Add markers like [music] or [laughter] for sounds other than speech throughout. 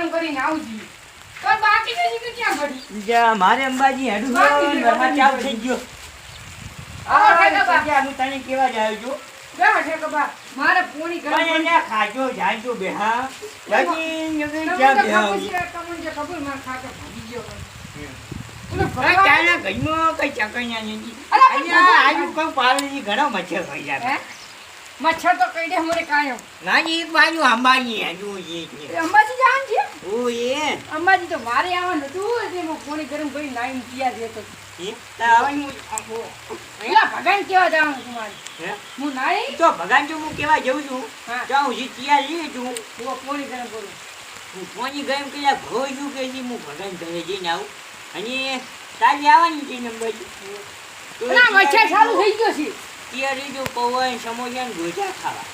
આવીને આવજી પણ બાકી કે ક્યાં ઘડી જા મારે અંબાજી હેડું બાકી છે, છે, વરસાદ ચાલુ થઈ ગયો. આ ઠેકા હું તને કેવા જાય છું બેહો ઠેકો બા. મારે પોણી પણ કરવી એને ખાજો જાજો બેહા લગી જગી તો બેહા છે તમને જે ખબર મારે ખાતો ભાગી ગયો ઘરમાં કઈ ચકણ્યા પાલની ઘણા મચ્છર થઈ જાય. મચ્છર તો કઈ દે મને એક બાજુ અંબાજી હજુ છે. અંબાજી જવાનું એ અંબાજી તો મારે આવવાનું હતું એટલે હું પોણી ગરમ કરી નાઈને તૈયાર રહેતો ભગવાન કેવા જવાનું છું મારે? હું? નાઈ તો ભગવાન જો હું કેવા જઉં છું? તો હું જે તૈયાર લઈ છું હું. ગરમ કરું. હું ફોની ગરમ કર્યા છું કે હું ભગવાન ઘરે જઈને આવું. અને તાજે આવવાની છે ના મચ્છર ચાલુ થઈ ગયો છે. તૈયાર જો પવન સમોસા ને ગોજા ખાવા.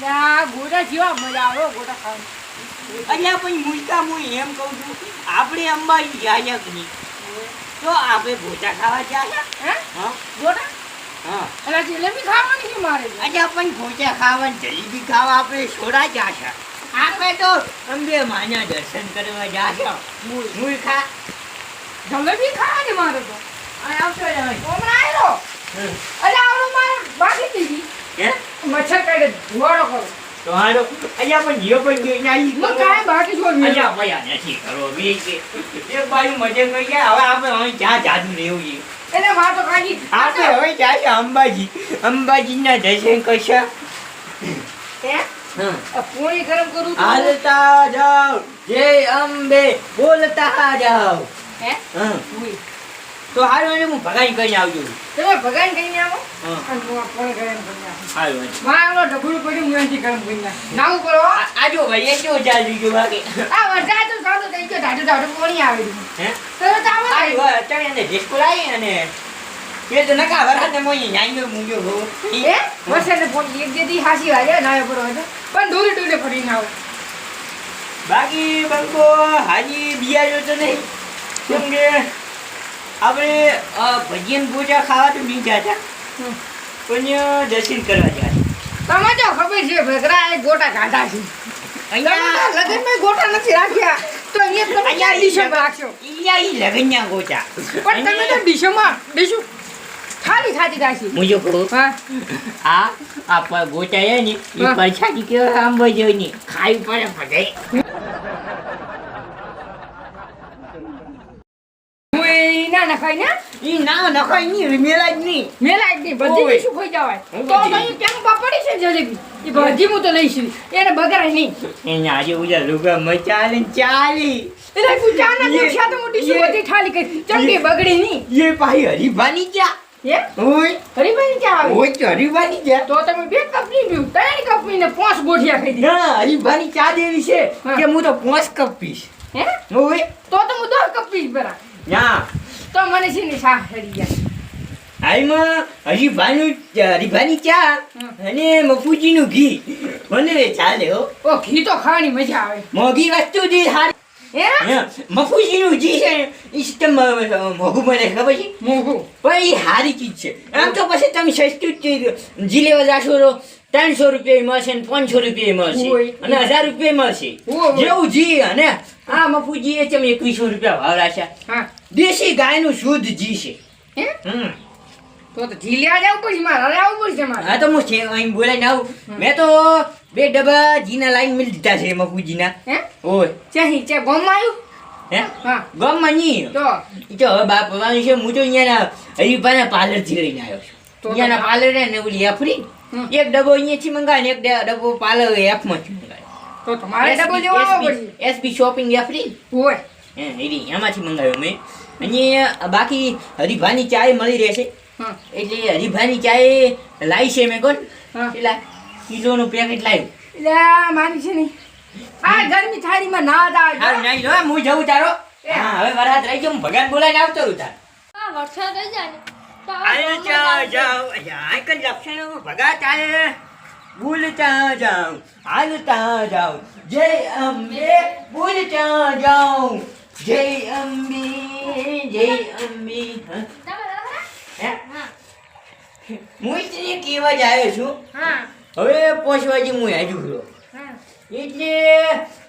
ના ગોટા જેવા મજા આવે ગોટા ખાવાની. અલ્યા પછી મુસ્કા હું એમ કહું છું આપણે અંબાજી જાય કે નહીં? તો આપણે ભોજા ખાવા જાય હે? હા. ગોડા હા. એટલે જલેબી ખાવાની છે મારે. આજે પણ ભોજા ખાવા જલેબી ખાવા આપણે સોડા છે આપણે તો અંબે માના દર્શન કરવા જાશે. મૂળ ખા જલેબી ખાવાની મારે તો. આવતો. હમણાં હમ. એટલે આવડો મારે બાકી દીધી. હે? મચ્છર કાઢે ધુવાડો કરો. તો હાલો અહીંયા પણ જીઓ પણ જોઈને આવી હું કાંઈ બાકી છોડ અહીંયા ભયા નથી કરો બે કે એક બાજુ મજે કરી ગયા. હવે આપણે અહીં ક્યાં જાદુ રહેવું છે? એટલે મારે તો કાઢી આપણે હવે જાય અંબાજી. અંબાજીના દર્શન કરશે. ગરમ કરું હાલતા જાઓ. જય અંબે. બોલતા જાઓ. હે? તો હાલો હું ભગાઈ કરીને આવજો. તમે ભગાઈ કહીને આવો. અને હું ગરમ હાલો એનાથી ગરમ કરી કરો આ- આજો ભાઈ એ કેવો ચાલી ગયો બાકી આ વરસાદ તો સાદો થઈ ગયો ઢાઢું ઢાઢું પોણી આવે છે. હે? તરત આવે ને. આવી વા અત્યારે એને ડિસ્કો લાવી અને એ તો નકા વરાને મોઈ નાઈયો મૂગ્યો બહુ. હે? વરસાદને પોણી એક હાસી વાગે નાયો પડો હતો. પણ ડોલે ડોલે ફરીને આવો. બાકી બંકો હાજી બિયાજો તો નહીં. કેમ કે આપણે ભજીયન ભોજા ખાવા તો બીજા હમ. પણ દર્શન કરવા જાય તમે જો ખબર છે ભગરા એ ગોટા કાઢા છે. અહીંયા લગનમાં ગોટા નથી રાખ્યા. તો અહીંયા તમે ક્યાં ડીશો રાખશો? અહીંયા ઈ લગન્યા ગોટા. પણ તમે તો ડીશોમાં ડીશું ખાલી ખાતી રાખી. મુજો કહું હા. આ આ ગોટા ને એ હા. પરસાદી કેવા આંબો જોઈને ખાઈ પડે ભગાઈ હું એ ના નખાય ને? ઈ ના નખાય નહીં મેલા જ ની. મેલા એક દી બધી. ડીશું ખાઈ જવાય? તો. અહીં કેમ પડી છે જલેબી? ઈ બધી હું તો લઈશ એને બગડાય નહીં. એને આજે ઉજા લુગા મચાલે ચાલી. એટલે તું ચા ના. પૂછ્યા તો મોટી શું બધી ઠાલી કરી. ચમકી બગડી ની એ પાહી હરીફાની ચા. હરીભાઈ ચા આવે? હરીફાની ચા. તો તમે બે કપ નહીં પીવું ત્રણ કપ ને પાંચ ગોઠિયા ખાઈ દીધા ના હરીફાની ચા દેવી છે કે હું તો પોંચ કપ પીશ. હે? તો તો હું દસ કપ પીશ બરા. ના. તો મને છે ને શાક હેડી જાય. હાલમાં હરીફાનું હરીફાની ચા. અને મફુજીનું ઘી. મને ચાલે હો. ઓ ઘી તો ખાવાની મજા આવે. મોગી વસ્તુ જે સારી મફુજીનું જી છે ને, સિસ્ટમ મોઘું મને ખબર છે? મોઘું. પણ એ સારી ચીજ છે. આમ તો પછી તમે સસ્તું જ જી લેવા જશો તો ત્રણસો રૂપિયા મળશે ને પાંચસો રૂપિયા મળશે. અને હજાર રૂપિયા મળશે. જેવું જી અને આ મફુજી એ તમે એકવીસો રૂપિયા ભાવ રાખ્યા. દેશી દેશી ગાયનું શુદ્ધ જી છે. હમ. તો જી લેવા જવું પડશે મારે આવવું પડશે મારે. હા તો હું અહીં બોલાઈને આવું. મેં તો બે ડબ્બા જીના લાઈન મિલ દીધા છે મફુજીના હે? ઓય. ચાહી ચા ગોમ આવ્યું? હે? હા. ગામમાં નહીં. તો? તો હવે બાપ ભવાની છે હું તો અહીંયાના હરીફાના પાર્લરથી લઈને આવ્યો છું. અહીંયાના પાર્લર ને ઓલી એફરી એક ડબ્બો અહીંયાથી મંગાવે ને એક ડબ્બો પાર્લર એપમાંથી મંગાવે. તો તમારે ડબ્બો લેવા પડશે એસપી શોપિંગ એફરી ઓય. હે એરી એમાંથી મંગાવ્યો મેં. અહીંયા બાકી હરીફાની ચાય મળી રહેશે. એટલે હરીફાની ચાય લાવી છે મેં કોણ? પેલા કિલોનું પેકેટ લાવ્યું. એટલે આ મારી છે ને. આ ગરમી થાળીમાં ના હારું દાળ નાઈ લો હું જવું તારો. હા હવે વરાત રહી ગયો હું ભગવાન બોલાવીને આવતો રહું તાર. આ વરસાદ રહી જાય ને તો આ આય ગામમાં જા જાવ. જાવ આયકન લક્ષણ ભગા ચાલે બોલતા જાઉં હાલતા જાઉં. જય અંબે બોલતા જાઉં. જય અંબે જય અંબે. હા? તને કેવા જ આવ્યો છું. હા. હવે પોસવાજી હું હાજુ છું. એટલે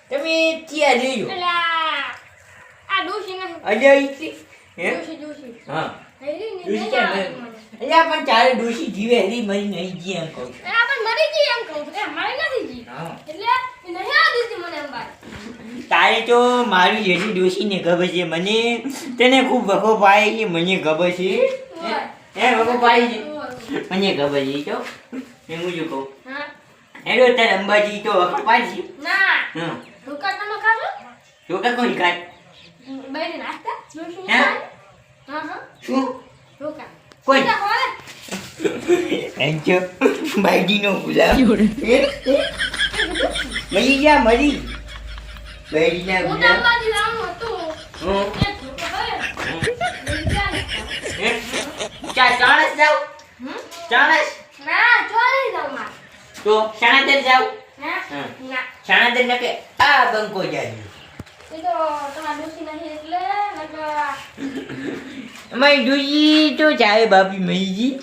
તમે ત્યાં લેજો. એટલે અલ્યા ઈથી હે? હા. અલ્યા પણ ચારે ડોશી જીવે હરી મરી નહીં જી એમ કહું છું. પણ મરી ગઈ એમ કહું છું. એ નથી ગઈ એટલે નહીં આવતી હતી મને અંબાડી તારે તો મારી જેટલી ડોશીને ખબર છે. મને તેને ખૂબ વખો પાય છે. મને ખબર છે? હે? વખો પાય છે? મને ખબર છે તો. મેં હું જો કહું. હા. હેડો તારે અંબાજી તો વખો પાડી ના. હા ઢોકા તમે ખાજો ઢોકા કા કોણ કાઢ બઈને નાસ્તા શું શું? હા? હા શું? ઢોકા કોઈ? ખવાય? એન્ચો ગુલાબ મરી ગયા મરી. બાઈડીના ગુલાબ હં. એ ખાય. ચાણસ જાવ હમ? ચાણસ તો શાણાદર જાવ. ના. શાણાદર ન કે આ બંકો જાય. એ તો તમારા નહીં એટલે [laughs] તો જાય બાપી મહીજી.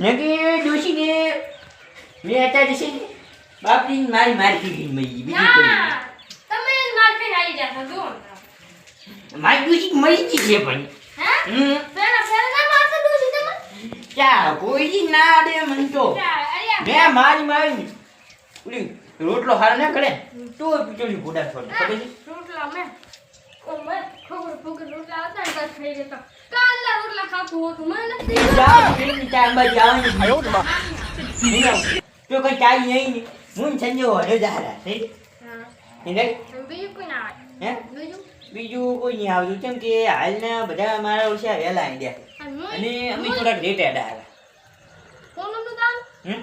નકે ડોશીને મેં અત્યારે છે ને બાપરી મારી મારી ગઈ મહીજી. બીજું કોઈ ના તમે માર આવી ડોશી મહીજી છે પણ. હે? હમ. પેલા પેલા ના મારશે તમે? ચા કોઈ ના દે મન તો. મેં મારી મારી ઉલી રોટલો હાર ના કરે? તો પીટોલી ગોડા છોડ ખબર છે? રોટલા મે ઓ મેં ખબર ખબર રોટલા હતા ને બસ થઈ જતો કાલના રોટલા ખાતું હતું મને નથી પેલી ચા અંબાજી આવે ને નહીં બા. તો કઈ ચાલી નહીં હું ને સંજય હોરે જારા છે હા. એને બીજું કોઈ ના આવે? હે? બીજું? બીજું કોઈ નહીં આવતું કેમ કે હાલના બધા મારા ઓછા વહેલા આવી ગયા અને અમે થોડાક લેટ આવ્યા. કોનું દાન હમ?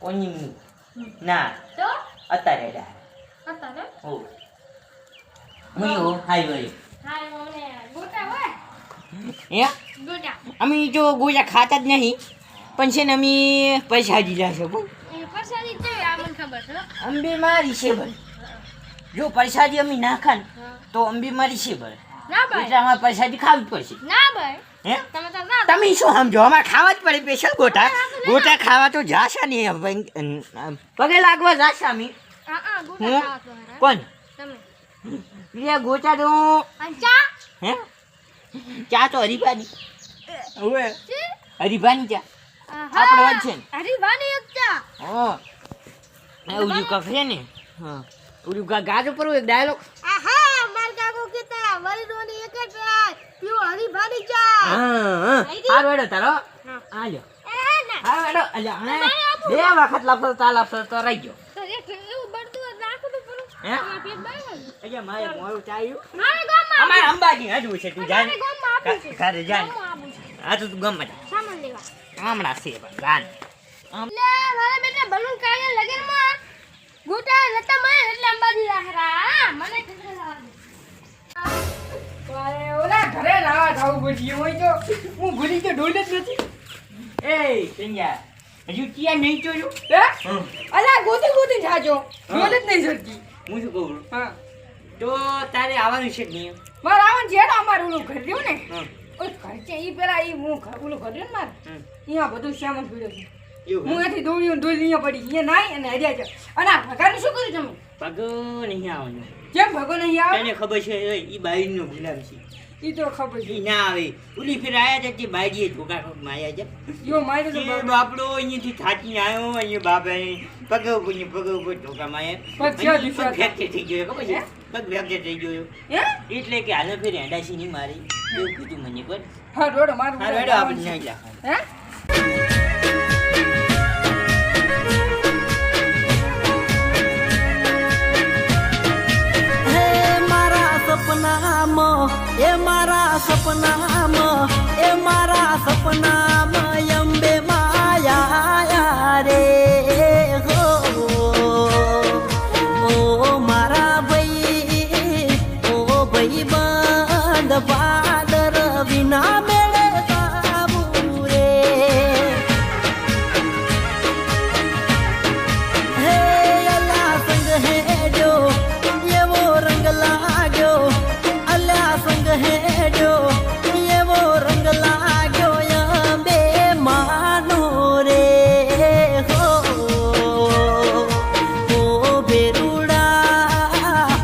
કોનું ના. તો? અત્યારે ડા અત્યારે? હો હું હો હાઈ ભાઈ. હા મને ગોટા હોય? હે? ગોટા. અમે જો ગોજા ખાતા જ નહીં પણ છે ને અમે પૈસા દીધા છે ખબર અંબે મારી છે ભાઈ જો પ્રસાદી અમે ના ખાન તો અંબી મારી છે ભાઈ ના ભાઈ. ખાવી પડશે. ના ભાઈ. તમે શું સમજો? અમારે ખાવા જ પડે સ્પેશિયલ ગોટા. ગોટા ખાવા તો જાશા નહીં પગે લાગવા જાશા અમે હા. કોણ? બીજા ગોટા તો ચા? હે? ચા તો હરીફાની હવે? હરીફાની ચા. આપણે વાત છે. હરીફાની એક ચા. હા. ઉડી કફે ને. હા. ઉડી ગાજો પર એક ડાયલોગ આહા માર કાકો કેતા વરીદોની એક જ ચા પીવો હરીફાની ચા હા હા. હારો તારો. હા. આજો એ ના. અલ્યા હા? બે વખત લાફતો તા લાફતો તો રહી ગયો અંબાજી હજુ છે તું જા મારે ગામમાં આપવું છે. ઘરે જા ને. ગામમાં આપવું છે. આ તો તું ગમત હમણાં છે પણ જા મારા બેટા બલૂન કાઢે લગનમાં. ગોટા નતા મને એટલે અંબાજી રાખરા મને ઓલા ઘરે હોય તો હું ભૂલી ગયો ઢોલ જ નથી. એ સંજ્ઞા હજુ ત્યાં નહીં જોયું હે? અલા ગોતી ગોતી જાજો. ઢોલ જ નહીં હું શું કહું? હા. તો તારે આવવાનું છે જ નહીં? મારે આવન છે ને અમારું ઘર રહ્યું ને. ઓય ઘર ઈ પેલા ઈ હું ઓલું ઘર રહ્યું ને મારે. અહીંયા બધું શ્યામ જ છે. હું અહીંથી દોડ્યું દોડી અહીંયા પડી અહીંયા નાઈ અને હરિયા છે અને આ ભગાનું શું કર્યું તમે નહીં આવવાનું. કેમ ભગવાન નહીં આવે? તને ખબર છે એ બાઈનો ગુલામ છે. ઈ તો ખબર છે. ના આવે. ઉલી ફેર આયા તે બાઈજીએ ધોકા ખોક માયા છે. યો માર્યો તો બાપ. બાપડો અહીંથી થાકીને આવ્યો અહીંયા બાપે પગ ઉપર ને પગ ઉપર ધોકા માયા પછી પગ થઈ ગયો ખબર છે? પગ ફ્રેક્ચર થઈ ગયો. હે? એટલે કે હાલો ફેર હેડાસી નહીં મારી. એવું કીધું મને પણ હા રોડ મારું હા રેડો આપણે નહીં જા હે? સપનામાં એ મારા સપનામાં એ મારા સપના